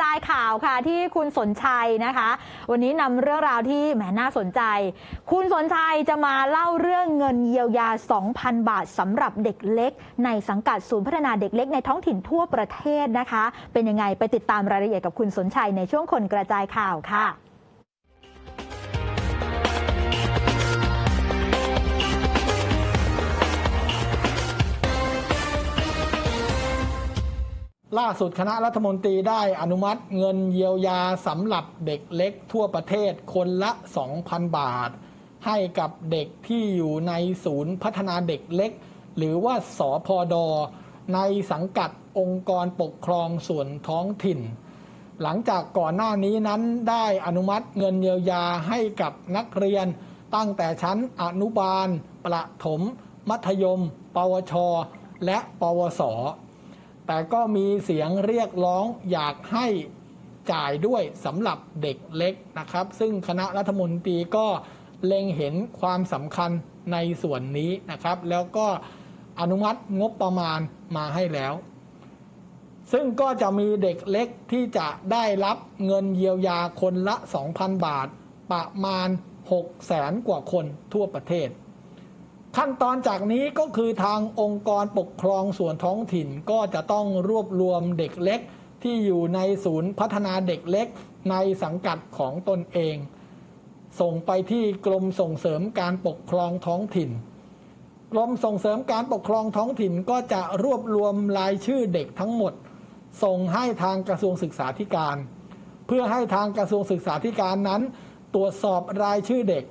จายข่าวค่ะที่คุณสนชัยนะคะ วันนี้นำเรื่องราวที่แหมน่าสนใจ คุณสนชัยจะมาเล่าเรื่องเงินเยียวยา 2,000 บาทสำหรับเด็กเล็ก ในสังกัดศูนย์พัฒนาเด็กเล็กในท้องถิ่นทั่วประเทศนะคะ เป็นยังไงไปติดตามรายละเอียดกับคุณสนชัยในช่วงคนกระจายข่าวค่ะ ล่าสุดคณะรัฐมนตรีได้อนุมัติเงินเยียวยาสำหรับเด็กเล็กทั่วประเทศคนละ 2,000 บาท ให้กับเด็กที่อยู่ในศูนย์พัฒนาเด็กเล็ก หรือว่าสอพอดอในสังกัดองค์กรปกครองส่วนท้องถิ่น หลังจากก่อนหน้านี้นั้นได้อนุมัติเงินเยียวยาให้กับนักเรียน ตั้งแต่ชั้นอนุบาล ประถม มัธยม ปวช และปวส แต่ก็มีเสียงเรียกร้องอยากให้จ่ายด้วยสำหรับเด็กเล็กนะครับ ซึ่งคณะรัฐมนตรีก็เล็งเห็นความสำคัญในส่วนนี้นะครับ แล้วก็อนุมัติงบประมาณมาให้แล้ว ซึ่งก็จะมีเด็กเล็กที่จะได้รับเงินเยียวยาคนละ 2,000 บาท ประมาณ6แสนกว่าคนทั่วประเทศ ขั้นตอนจากนี้ก็คือทางองค์กรปกครองส่วนท้องถิ่นก็จะต้องรวบรวมเด็กเล็ก ที่อยู่ในศูนย์พัฒนาเด็กเล็ก ในสังกัดของตนเอง ส่งไปที่กรมส่งเสริมการปกครองท้องถิ่น กรมส่งเสริมการปกครองท้องถิ่นก็จะรวบรวมรายชื่อเด็กทั้งหมด ส่งให้ทางกระทรวงศึกษาธิการ เพื่อให้ทางกระทรวงศึกษาธิการนั้น ตรวจสอบรายชื่อเด็ก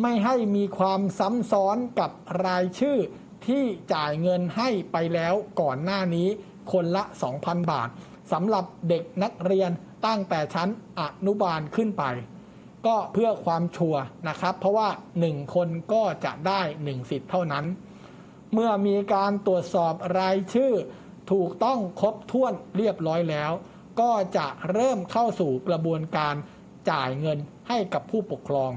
ไม่ให้มีความซ้ำซ้อนกับรายชื่อที่จ่ายเงินให้ไปแล้วก่อนหน้านี้คนละ 2,000 บาทสำหรับเด็กนักเรียนตั้งแต่ชั้นอนุบาลขึ้นไป ก็เพื่อความชัวร์นะครับ เพราะว่า 1 คนก็จะได้ 1 สิทธิ์เท่านั้น เมื่อมีการตรวจสอบรายชื่อ ถูกต้องครบถ้วนเรียบร้อยแล้ว ก็จะเริ่มเข้าสู่กระบวนการจ่ายเงินให้กับผู้ปกครอง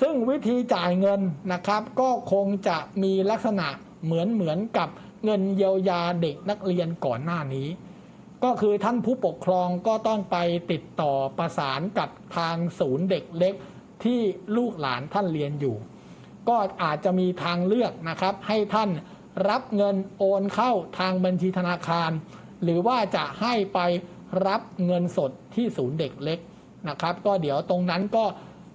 ซึ่งวิธีจ่ายเงินนะครับก็คงจะมีลักษณะเหมือนเหมือนกับเงินเยียวยาเด็กนักเรียนก่อนหน้านี้ ก็คือท่านผู้ปกครองก็ต้องไปติดต่อประสานกับทางศูนย์เด็กเล็กที่ลูกหลานท่านเรียนอยู่ ก็อาจจะมีทางเลือกนะครับ ให้ท่านรับเงินโอนเข้าทางบัญชีธนาคาร หรือว่าจะให้ไปรับเงินสดที่ศูนย์เด็กเล็กนะครับ ก็เดี๋ยวตรงนั้นก็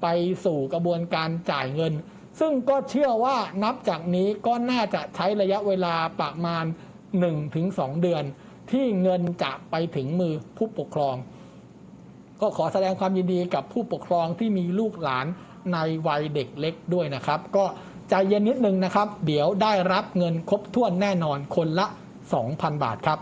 ไปสู่กระบวนการจ่ายเงิน ซึ่งก็เชื่อว่านับจากนี้ก็น่าจะใช้ระยะเวลาประมาณ 1-2 เดือน ที่เงินจะไปถึงมือผู้ปกครอง ก็ขอแสดงความยินดีกับผู้ปกครองที่มีลูกหลานในวัยเด็กเล็กด้วยนะครับ ก็ใจเย็นนิดนึงนะครับ เดี๋ยวได้รับเงินครบถ้วนแน่นอนคนละ 2,000 บาทครับ